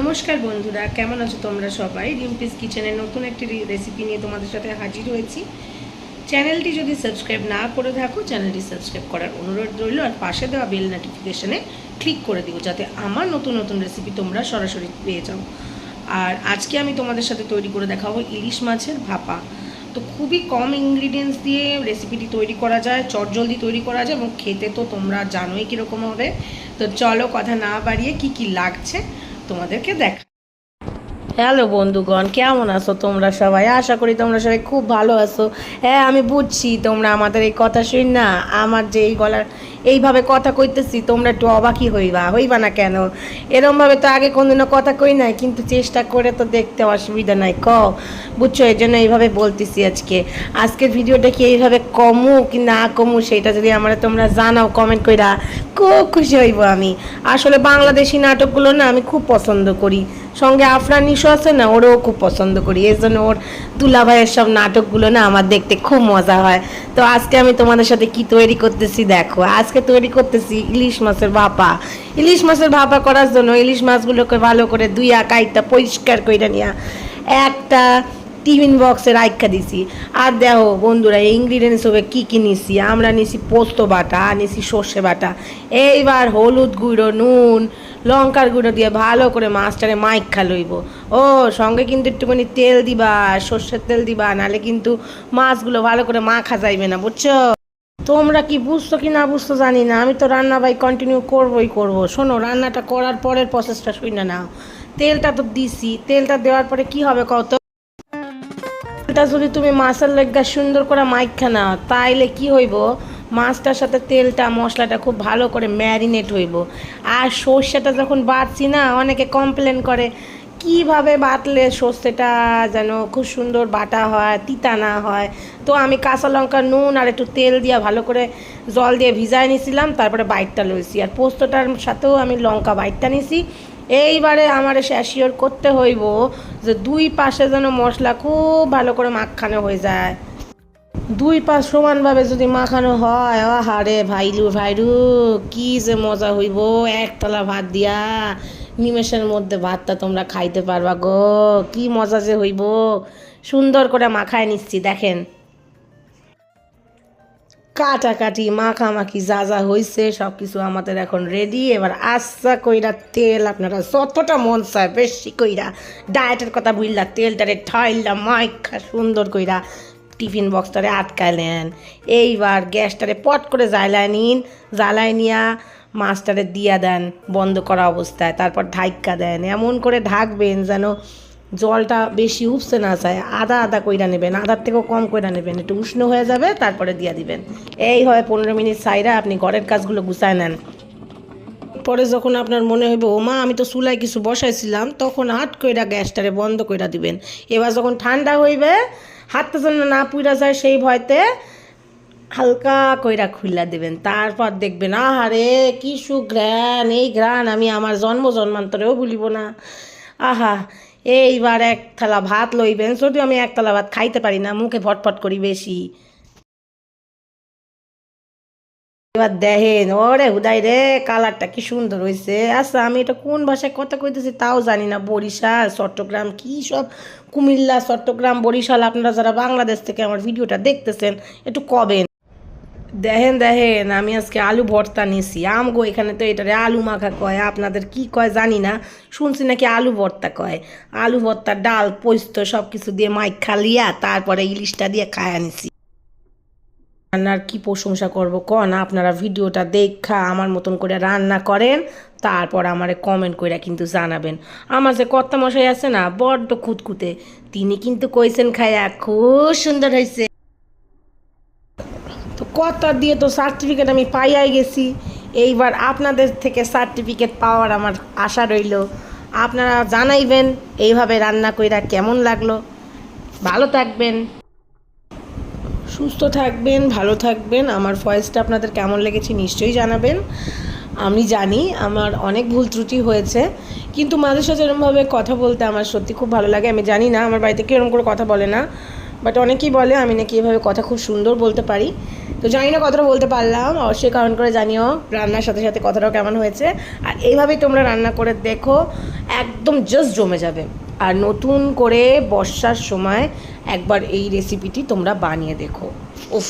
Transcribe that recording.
নমস্কার বন্ধুরা, কেমন আছো তোমরা সবাই? রিম্পিস কিচেনের নতুন একটি রেসিপি নিয়ে তোমাদের সাথে হাজির হয়েছি। চ্যানেলটি যদি সাবস্ক্রাইব না করে থাকো চ্যানেলটি সাবস্ক্রাইব করার অনুরোধ রইল আর পাশে দেওয়া বেল নোটিফিকেশনে ক্লিক করে দিও যাতে আমার নতুন নতুন রেসিপি তোমরা সরাসরি পেয়ে যাও। আর আজকে আমি তোমাদের সাথে তৈরি করে দেখাবো ইলিশ মাছের ভাপা। তো খুবই কম ইনগ্রিডিয়েন্টস দিয়ে রেসিপিটি তৈরি করা যায়, চটজলদি তৈরি করা যায় এবং খেতে তো তোমরা জানোই কীরকম হবে। তো চলো কথা না বাড়িয়ে কি কি লাগছে তোমাদেরকে দেখা হ্যালো বন্ধুগণ, কেমন আছো তোমরা সবাই? আশা করি তোমরা সবাই খুব ভালো আছো। হ্যাঁ আমি বুঝছি তোমরা আমাদের এই কথা শুন না, আমার যে এই গলার, এইভাবে কথা কইতেছি, তোমরা একটু অবাকই হইবা হইবা না কেন? এরমভাবে তো আগে কোনদিনও কথা কই নাই, কিন্তু চেষ্টা করে তো দেখতে অসুবিধা নাই, ক? বুঝছ এই জন্য এইভাবে বলতেছি আজকে। আজকের ভিডিওটা কি এইভাবে কমু কি না কমু, সেটা যদি আমরা, তোমরা জানাও কমেন্ট কইরা খুব খুশি হইব আমি। আসলে বাংলাদেশি নাটকগুলো না আমি খুব পছন্দ করি। সঙ্গে আফরান নিশো আছে না, ওরও খুব পছন্দ করি। এই জন্য ওর দুলাভাইয়ের সব নাটকগুলো না আমার দেখতে খুব মজা হয়। তো আজকে আমি তোমাদের সাথে কি তৈরি করতেছি দেখো। আজকে তৈরি করতেছি ইলিশ মাছের ভাপা। ইলিশ মাছের ভাপা করার জন্য ইলিশ মাছগুলোকে ভালো করে দুইয়া কাইটা পরিষ্কার করে নিয়া একটা টিফিন বক্সের আইকা দিছি। আর দেখো বন্ধুরা, এই ইনগ্রিডিয়েন্টস হবে কী কী নিছি? আমরা নিছি পোস্ত বাটা নিছি সর্ষে বাটা। এইবার হলুদ গুঁড়ো, নুন লঙ্কার গুঁড়ো দিয়ে ভালো করে মাছটারে মাইখা লইব। ও, সঙ্গে কিন্তু একটুখানি তেল দিবা, সর্ষের তেল দিবা নালে কিন্তু মাছগুলো ভালো করে মাখা যাইবে না, বুঝছ? তোমরা কি বুঝছ কি না বুঝছ জানি না, আমি তো রান্না ভাই কন্টিনিউ করবোই করব। শোনো, রান্নাটা করার পরের প্রসেসটা শুই না নাও। তেলটা তো দিছি, তেলটা দেওয়ার পরে কি হবে কত তেলটা যদি তুমি মাছের লেগা সুন্দর করে মাইখা নাও, তাইলে কি হইব? মাছটার সাথে তেলটা, মশলাটা খুব ভালো করে ম্যারিনেট হইব। আর সর্ষেটা যখন বাটছি না, অনেকে কমপ্লেন করে, কীভাবে বাটলে সর্ষেটা যেন খুব সুন্দর বাটা হয়, তিতা না হয়? তো আমি কাঁচা লঙ্কা, নুন আর একটু তেল দিয়ে ভালো করে জল দিয়ে ভিজায় নিয়েছিলাম তারপরে বাইটটা লইছি। আর পোস্তটার সাথেও আমি লঙ্কা বাইটটা নিছি। এইবারে আমার শ্যাশিওর করতে হইব যে দুই পাশে যেন মশলা খুব ভালো করে মাখানো হয়ে যায়। দুই পাশ সমানভাবে যদি মাখানো হয়, আহারে ভাইলু, ভাইরু, কি যে মজা হইব, একতলা ভাত দিয়া নিমেষের মধ্যে ভাতটা তোমরা খাইতে পারবা গো, কি মজা যে হইব। সুন্দর করে মাখায় নিচ্ছি, দেখেন। কাটাকাটি, মাখামাখি যা যা হয়েছে সব কিছু আমাদের এখন রেডি এবার আস্তা কইরা তেল, আপনারা যতটা মন চায় বেশি কইরা ডায়েটের কথা বুঝলা তেলটারে ঠাইলা মাইখা সুন্দর কইরা টিফিন বক্সটারে আটকালেন। এইবার গ্যাসটারে পট করে জ্বালায় নিন, জ্বালায় নিয়া মাছটারে দিয়া দেন বন্ধ করা অবস্থায়, তারপর ঢাইকা দেন। এমন করে ঢাকবেন যেন জলটা বেশি উপসে না যায়, আদা আদা কইরা নেবেন, আদার থেকেও কম কইরা নেবেন, একটু উষ্ণ হয়ে যাবে, তারপরে দিয়া দিবেন। এই হয় পনেরো মিনিট সাইরা আপনি ঘরের কাজগুলো গুছায় নেন। পরে যখন আপনার মনে হইবে ও মা আমি তো চুলায় কিছু বসাইছিলাম, তখন হাট কইরা গ্যাসটারে বন্ধ কইরা দিবেন। এবার যখন ঠান্ডা হইবে হাতটা যেন না পুইরা যায়, সেই ভয়তে হালকা কইরা খুইলা দেবেন। তারপর দেখবেন, আহারে, কি সুঘ্রাণ, এই ঘ্রাণ, আমি আমার জন্ম জন্মান্তরেও ভুলিব না। আহা, এইবার এক থালা ভাত লইবেন, যদিও আমি এক থালা ভাত খাইতে পারি না, মুখে ফটফট করি বেশি। এবার দেখেন, ওরে হুদাই রে, কালারটা কি সুন্দর হয়েছে আচ্ছা আমি এটা কোন ভাষায় কথা কইতেছি তাও জানি না, বরিশাল, চট্টগ্রাম, কি সব কুমিল্লা, চট্টগ্রাম, বরিশাল, আপনারা যারা বাংলাদেশ থেকে আমার ভিডিওটা দেখতেছেন, একটু কবেন। দেখেন দেখেন, আমি আজকে আলু ভর্তা নিছি। আমগো এখানে তো এটারে আলু মাখা কয়, আপনাদের কি কয় জানি না, শুনছি নাকি আলু ভর্তা কয়। আলু ভর্তা ডাল, পোস্ত সব কিছু দিয়ে মাইক খালিয়া তারপরে ইলিশটা দিয়ে খায়া নিছি। রান্নার কি প্রশংসা করব? কন আপনারা ভিডিওটা দেখা, আমার মতন করে রান্না করেন, তারপর আমারে কমেন্ট করে কিন্তু জানাবেন। আমার যে কর্তা মশাই আছে না, বড্ড খুঁতখুঁতে, তিনি কিন্তু কইছেন খায়া, খুব সুন্দর হয়েছে তো কর্তা দিয়ে তো সার্টিফিকেট আমি পাইয়াই গেছি। এইবার আপনাদের থেকে সার্টিফিকেট পাওয়ার আমার আশা রইল। আপনারা জানাইবেন, এইভাবে রান্না কইরা কেমন লাগল। ভালো থাকবেন। সুস্থ থাকবেন, ভালো থাকবেন। আমার ভয়েসটা আপনাদের কেমন লেগেছে নিশ্চয়ই জানাবেন। আমি জানি আমার অনেক ভুল ত্রুটি হয়েছে, কিন্তু মাঝে সাথে এরমভাবে কথা বলতে আমার সত্যি খুব ভালো লাগে। আমি জানি না, আমার বাড়িতে কেউ এরকম করে কথা বলে না। বাট অনেকেই বলে আমি নাকি এভাবে কথা খুব সুন্দর বলতে পারি। তো জানি না কথাটা বলতে পারলাম, অবশ্যই কারণ করে জানিও রান্নার সাথে সাথে কথাটাও কেমন হয়েছে। আর এইভাবেই তোমরা রান্না করে দেখো, একদম জাস্ট জমে যাবে। আর নতুন করে বর্ষার সময় একবার এই রেসিপিটি তোমরা বানিয়ে দেখো। উফ।